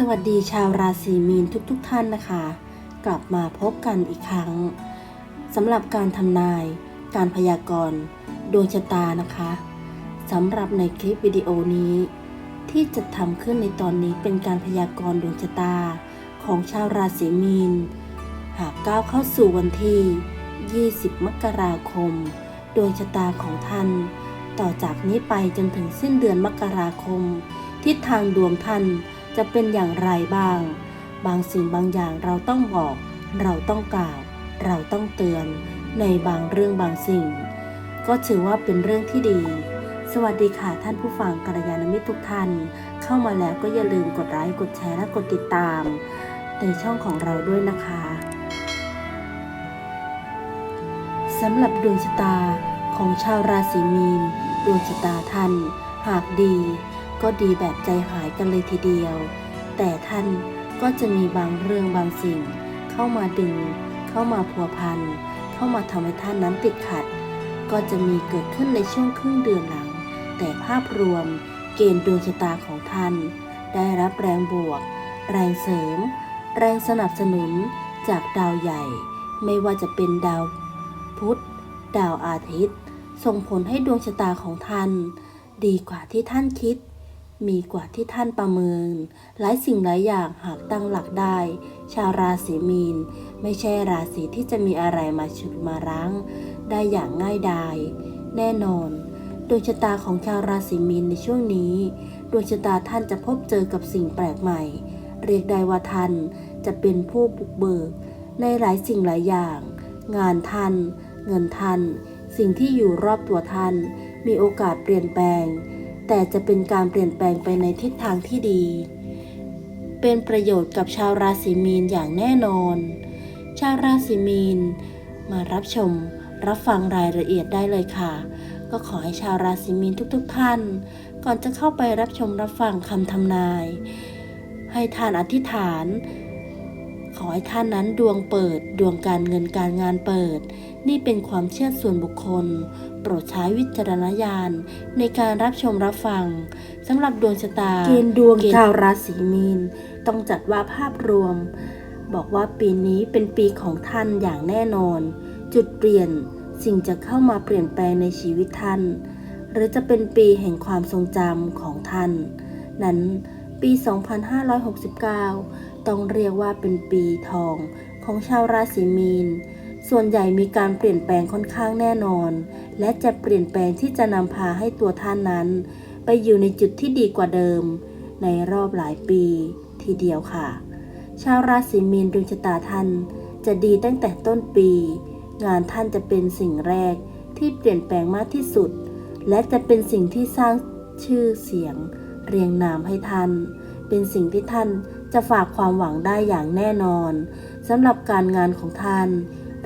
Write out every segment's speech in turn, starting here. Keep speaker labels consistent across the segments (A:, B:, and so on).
A: สวัสดีชาวราศีมีนทุกๆทท่านนะคะ กลับมาพบกันอีกครั้งสำหรับการทำนาย การพยากรณ์ดวงชะตานะคะสำหรับในคลิปวิดีโอนี้ ที่จะทำขึ้นในตอนนี้เป็นการพยากรณ์ดวงชะตาของชาวราศีมีน หากก้าวเข้าสู่วันที่ 20 มกราคม ดวงชะตาของท่าน ต่อจากนี้ไปจนถึงสิ้นเดือนมกราคม ทิศทางดวงท่าน จะเป็นอย่างไรบ้าง บางสิ่งบางอย่างเราต้องบอก เราต้องกล่าว เราต้องเตือน ในบางเรื่องบางสิ่ง ก็ถือว่าเป็นเรื่องที่ดี สวัสดีค่ะท่านผู้ฟังกัลยาณมิตรทุกท่าน เข้ามาแล้วก็อย่าลืมกดไลค์กดแชร์และกดติดตาม ในช่องของเราด้วยนะคะสำหรับดวงชะตาของชาวราศีมีน ดวงชะตาท่านหากดี ก็ดีแบบใจหายกันเลยทีเดียว แต่ท่านก็จะมีบางเรื่องบางสิ่ง เข้ามาดึง เข้ามาพัวพัน เข้ามาทำให้ท่านนั้นติดขัด ก็จะมีเกิดขึ้นในช่วงครึ่งเดือนหลัง แต่ภาพรวมเกณฑ์ดวงชะตาของท่าน ได้รับแรงบวก แรงเสริม แรงสนับสนุนจากดาวใหญ่ ไม่ว่าจะเป็นดาวพุธ ดาวอาทิตย์ ส่งผลให้ดวงชะตาของท่าน ดีกว่าที่ท่านคิด มีกว่าที่ท่านประเมิน หลายสิ่งหลายอย่างหากตั้งหลักได้ ชาวราศีมีน ไม่ใช่ราศีที่จะมีอะไรมาฉุดมารั้ง ได้อย่างง่ายดาย แน่นอนดวงชะตาของชาวราศีมีนในช่วงนี้ดวงชะตาท่านจะพบเจอกับสิ่งแปลกใหม่ เรียกได้ว่าท่านจะเป็นผู้บุกเบิก ในหลายสิ่งหลายอย่าง งานท่าน เงินท่าน สิ่งที่อยู่รอบตัวท่าน มีโอกาสเปลี่ยนแปลง แต่จะเป็นการเปลี่ยนแปลงไปในทิศทางที่ดี เป็นประโยชน์กับชาวราศีมีนอย่างแน่นอน ชาวราศีมีน มารับชม รับฟังรายละเอียดได้เลยค่ะ ก็ขอให้ชาวราศีมีนทุกๆทท่าน ก่อนจะเข้าไปรับชมรับฟังคำทำนาย ให้ท่านอธิษฐาน ขอให้ท่านนั้นดวงเปิดดวงการเงินการงานเปิด นี่เป็นความเชื่อส่วนบุคคล โปรดใช้วิจารณญาณในการรับชมรับฟังสำหรับดวงชะตา เกณฑ์ดวงชาวราศีมีน ต้องจัดว่าภาพรวม บอกว่าปีนี้เป็นปีของท่านอย่างแน่นอน จุดเปลี่ยนสิ่งจะเข้ามาเปลี่ยนแปลงในชีวิตท่าน หรือจะเป็นปีแห่งความทรงจำของท่าน นั้นปี 2569 ต้องเรียกว่าเป็นปีทองของชาวราศีมีน ส่วนใหญ่มีการเปลี่ยนแปลงค่อนข้างแน่นอน และจะเปลี่ยนแปลงที่จะนำพาให้ตัวท่านนั้น ไปอยู่ในจุดที่ดีกว่าเดิม ในรอบหลายปีทีเดียวค่ะ ชาวราศีมีนดวงชะตาท่านจะดีตั้งแต่ต้นปี งานท่านจะเป็นสิ่งแรกที่เปลี่ยนแปลงมากที่สุด และจะเป็นสิ่งที่สร้างชื่อเสียง เรียงนามให้ท่าน เป็นสิ่งที่ท่าน จะฝากความหวังได้อย่างแน่นอนสำหรับการงานของท่าน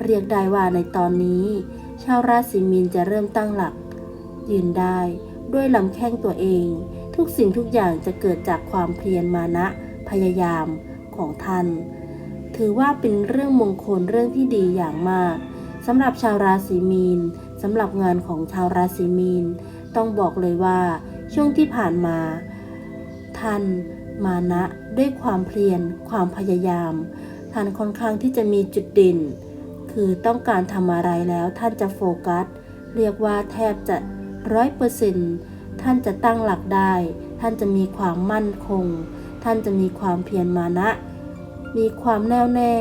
A: เรียกได้ว่าในตอนนี้ ชาวราศีมีนจะเริ่มตั้งหลัก ยืนได้ด้วยลำแข้งตัวเอง ทุกสิ่งทุกอย่างจะเกิดจากความเพียรมานะ พยายามของท่าน ถือว่าเป็นเรื่องมงคลเรื่องที่ดีอย่างมากสำหรับชาวราศีมีนสำหรับงานของชาวราศีมีน ต้องบอกเลยว่า ช่วงที่ผ่านมา ท่าน มานะด้วยความเพียรความพยายาม ท่านค่อนข้างที่จะมีจุดเด่น คือต้องการทำอะไรแล้วท่านจะโฟกัส เรียกว่าแทบจะร้อยเปอร์เซ็นต์ท่านจะตั้งหลักได้ ท่านจะมีความมั่นคง ท่านจะมีความเพียรมานะ มีความแน่วแน่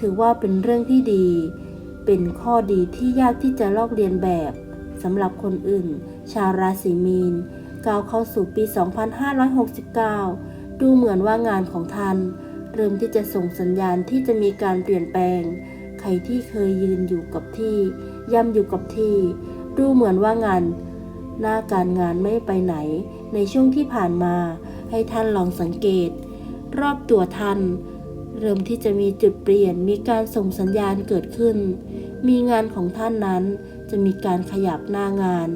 A: ถือว่าเป็นเรื่องที่ดี เป็นข้อดีที่ยากที่จะลอกเลียนแบบสำหรับคนอื่น ชาวราศีมีนก้าวเข้าสู่ปี 2569 ดูเหมือนว่างานของท่านเริ่มที่จะส่งสัญญาณที่จะมีการเปลี่ยนแปลง ใครที่เคยยืนอยู่กับที่ ย่ำอยู่กับที่ ดูเหมือนว่างาน หน้าการงานไม่ไปไหน ในช่วงที่ผ่านมา ให้ท่านลองสังเกต รอบตัวท่าน เริ่มที่จะมีจุดเปลี่ยน มีการส่งสัญญาณเกิดขึ้น มีงานของท่านนั้นจะมีการขยับหน้างาน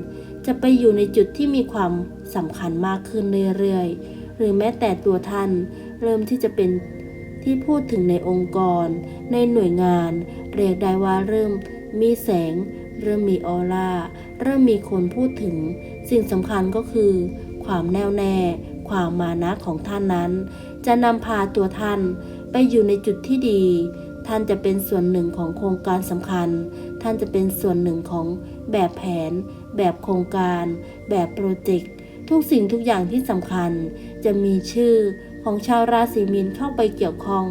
A: จะไปอยู่ในจุดที่มีความสำคัญมากขึ้นเรื่อยๆ หรือแม้แต่ตัวท่าน เริ่มที่จะเป็นที่พูดถึงในองค์กร ในหน่วยงาน เรียกได้ว่าเริ่มมีแสง เริ่มมีออร่า เริ่มมีคนพูดถึง สิ่งสำคัญก็คือ ความแน่วแน่ ความมานะของท่านนั้น จะนำพาตัวท่านไปอยู่ในจุดที่ดี ท่านจะเป็นส่วนหนึ่งของโครงการสำคัญ ท่านจะเป็นส่วนหนึ่งของแบบแผน แบบโครงการ แบบโปรเจกต์ ทุกสิ่งทุกอย่างที่สำคัญ จะมีชื่อของชาวราศีมีนเข้าไปเกี่ยวข้อง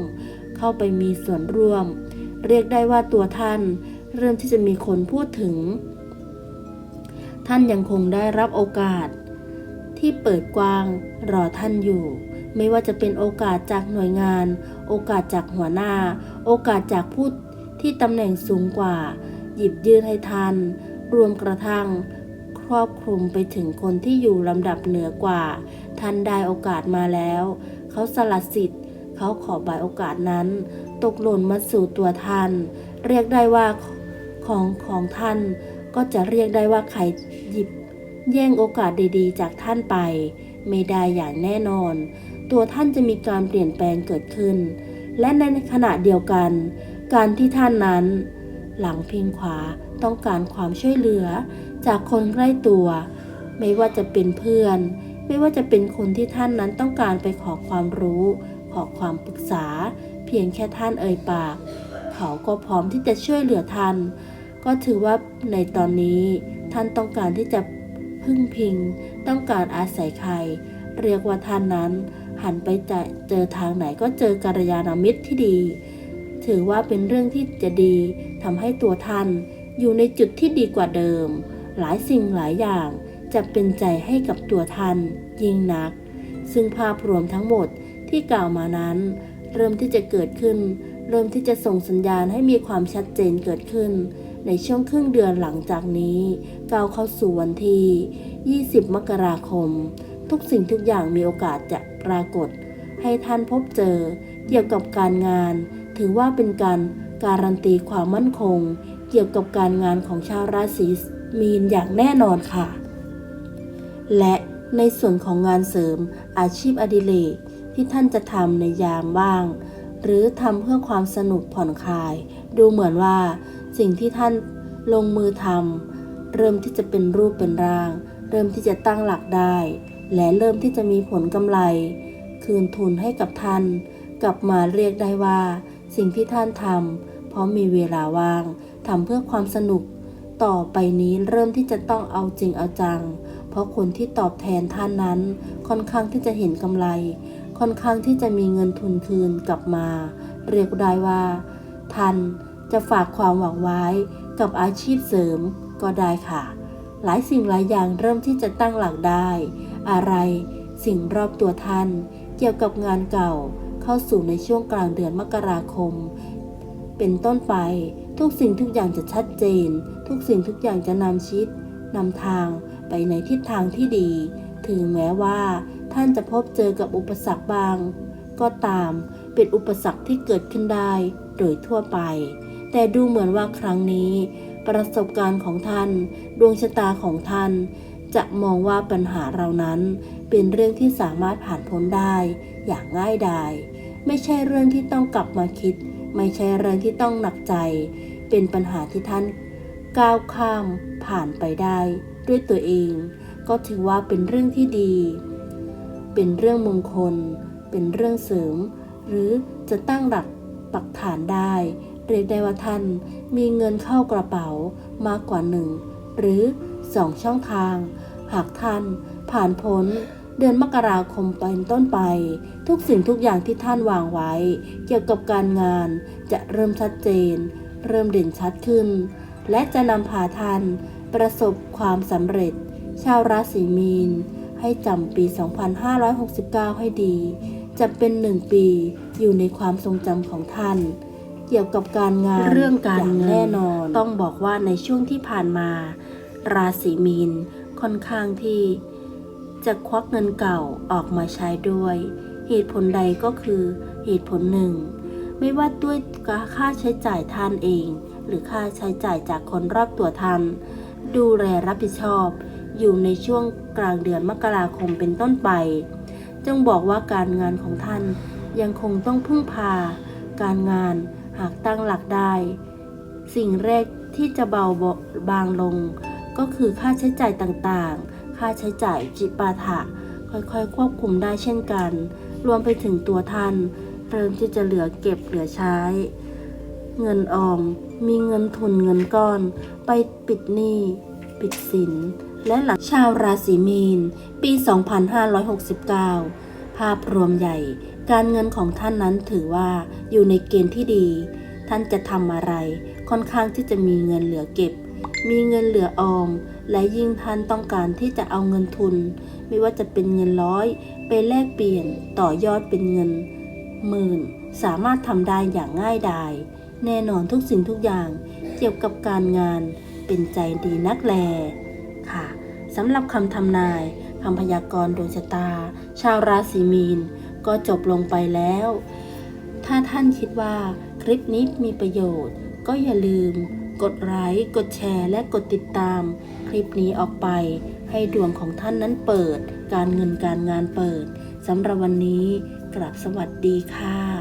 A: เข้าไปมีส่วนร่วม เรียกได้ว่าตัวท่านเริ่มที่จะมีคนพูดถึง ท่านยังคงได้รับโอกาส ที่เปิดกว้างรอท่านอยู่ ไม่ว่าจะเป็นโอกาสจากหน่วยงาน โอกาสจากหัวหน้า โอกาสจากผู้ที่ตำแหน่งสูงกว่า หยิบยื่นให้ท่าน รวมกระทั่ง ครอบคลุมไปถึงคนที่อยู่ลำดับเหนือกว่า ท่านได้โอกาสมาแล้ว เขาสละสิทธิ์ เขาขอบายโอกาสนั้น ตกหล่นมาสู่ตัวท่าน เรียกได้ว่าของของท่านก็จะเรียกได้ว่าใครหยิบ แย่งโอกาสดีๆ จากท่านไป ไม่ได้อย่างแน่นอน ตัวท่านจะมีการเปลี่ยนแปลงเกิดขึ้น และในขณะเดียวกัน การที่ท่านนั้น หลังพิงขวาต้องการความช่วยเหลือ จากคนใกล้ตัว ไม่ว่าจะเป็นเพื่อน ไม่ว่าจะเป็นคนที่ท่านนั้นต้องการไปขอความรู้ ขอความปรึกษา เพียงแค่ท่านเอ่ยปาก เขาก็พร้อมที่จะช่วยเหลือท่าน ก็ถือว่าในตอนนี้ ท่านต้องการที่จะพึ่งพิง ต้องการอาศัยใคร เรียกว่าท่านนั้น หันไปจะเจอทางไหนก็เจอกัลยาณมิตรที่ดี ถือว่าเป็นเรื่องที่จะดีทำให้ตัวท่านอยู่ในจุดที่ดีกว่าเดิม หลายสิ่งหลายอย่างจะเป็นใจให้กับตัวท่านยิ่งนัก ซึ่งภาพรวมทั้งหมดที่กล่าวมานั้น เริ่มที่จะเกิดขึ้น เริ่มที่จะส่งสัญญาณให้มีความชัดเจนเกิดขึ้น ในช่วงครึ่งเดือนหลังจากนี้ก้าวเข้าสู่วันที่ 20 มกราคม ทุกสิ่งทุกอย่างมีโอกาสจะปรากฏ ให้ท่านพบเจอเกี่ยวกับการงาน ถือว่าเป็นการการันตีความมั่นคง กี่ยวกับการงานของชาวราศีมีนอย่างแน่นอนค่ะ และในส่วนของงานเสริมอาชีพอดิเรกที่ท่านจะทำในยามว่าง หรือทำเพื่อความสนุกผ่อนคลาย ดูเหมือนว่าสิ่งที่ท่านลงมือทำเริ่มที่จะเป็นรูปเป็นร่าง เริ่มที่จะตั้งหลักได้ และเริ่มที่จะมีผลกำไร คืนทุนให้กับท่าน กลับมาเรียกได้ว่า สิ่งที่ท่านทำเพราะมีเวลาว่าง ทำเพื่อความสนุก ต่อไปนี้เริ่มที่จะต้องเอาจริงเอาจัง เพราะคนที่ตอบแทนท่านนั้น ค่อนข้างที่จะเห็นกำไร ค่อนข้างที่จะมีเงินทุนคืนกลับมา เรียกได้ว่า ท่านจะฝากความหวังไว้กับอาชีพเสริมก็ได้ค่ะ หลายสิ่งหลายอย่างเริ่มที่จะตั้งหลักได้ อะไรสิ่งรอบตัวท่าน เกี่ยวกับงานเก่าเข้าสู่ในช่วงกลางเดือนมกราคม เป็นต้นไป ทุกสิ่งทุกอย่างจะชัดเจน ทุกสิ่งทุกอย่างจะนำชิดนำทางไปในทิศทางที่ดี ถึงแม้ว่า ท่านจะพบเจอกับอุปสรรคบาง ก็ตามเป็นอุปสรรคที่เกิดขึ้นได้โดยทั่วไป แต่ดูเหมือนว่าครั้งนี้ ประสบการณ์ของท่าน ดวงชะตาของท่าน จะมองว่าปัญหาเรานั้น เป็นเรื่องที่สามารถผ่านพ้นได้ อย่างง่ายดายไม่ใช่เรื่องที่ต้องกลับมาคิด ไม่ใช่เรื่องที่ต้องหนักใจ เป็นปัญหาที่ท่านก้าวข้ามผ่านไปได้ ด้วยตัวเอง ก็ถือว่าเป็นเรื่องที่ดี เป็นเรื่องมงคล เป็นเรื่องเสริม หรือจะตั้งหลักปักฐานได้ เรียกได้ว่าท่านมีเงินเข้ากระเป๋ามากกว่าหนึ่งหรือสองช่องทาง หากท่านผ่านพ้น เดือนมกราคมเป็นต้นไป ทุกสิ่งทุกอย่างที่ท่านวางไว้ เกี่ยวกับการงานจะเริ่มชัดเจน เริ่มเด่นชัดขึ้น และจะนำพาท่านประสบความสำเร็จ ชาวราศีมีน ให้จำปี 2569 ให้ดี จะเป็นหนึ่งปีอยู่ในความทรงจำของท่านเกี่ยวกับการงาน
B: เรื่องการ
A: ย่
B: เงิน
A: แน่นอน ต้องบอกว่าในช่วงที่ผ่านมา ราศีมีนค่อนข้างที่ จะควักเงินเก่าออกมาใช้ด้วย เหตุผลใดก็คือ เหตุผลหนึ่ง ไม่ว่าด้วยค่าใช้จ่ายท่านเอง หรือค่าใช้จ่ายจากคนรอบตัวท่าน ดูแลรับผิดชอบ อยู่ในช่วงกลางเดือนมกราคมเป็นต้นไป จงบอกว่าการงานของท่านยังคงต้องพึ่งพา การงานหากตั้งหลักได้ สิ่งแรกที่จะเบาบางลง ก็คือค่าใช้จ่ายต่างๆ ค่าใช้จ่ายจิปาถะ ค่อยๆ ควบคุมได้เช่นกัน รวมไปถึงตัวท่าน เริ่มที่จะเหลือเก็บเหลือใช้ เงินออม มีเงินทุนเงินก้อน ไปปิดหนี้ ปิดสิน และหลังชาวราศีมีน ปี 2569 ภาพรวมใหญ่ การเงินของท่านนั้นถือว่าอยู่ในเกณฑ์ที่ดี ท่านจะทำอะไร ค่อนข้างที่จะมีเงินเหลือเก็บ มีเงินเหลือออม และยิ่งท่านต้องการที่จะเอาเงินทุน ไม่ว่าจะเป็นเงินร้อยไปแลกเปลี่ยนต่อยอดเป็นเงินหมื่นสามารถทำได้อย่างง่ายดาย แน่นอนทุกสิ่งทุกอย่างเกี่ยวกับการงานเป็นใจดีนักแล ค่ะสำหรับคำทำนายคำพยากรณ์ดวงชะตา ชาวราศีมีน ก็จบลงไปแล้ว ถ้าท่านคิดว่าคลิปนี้มีประโยชน์ ก็อย่าลืม กดไลค์กดแชร์ และกดติดตาม คลิปนี้ออกไป ให้ดวงของท่านนั้นเปิด การเงินการงานเปิดสำหรับวันนี้กลับสวัสดีค่ะ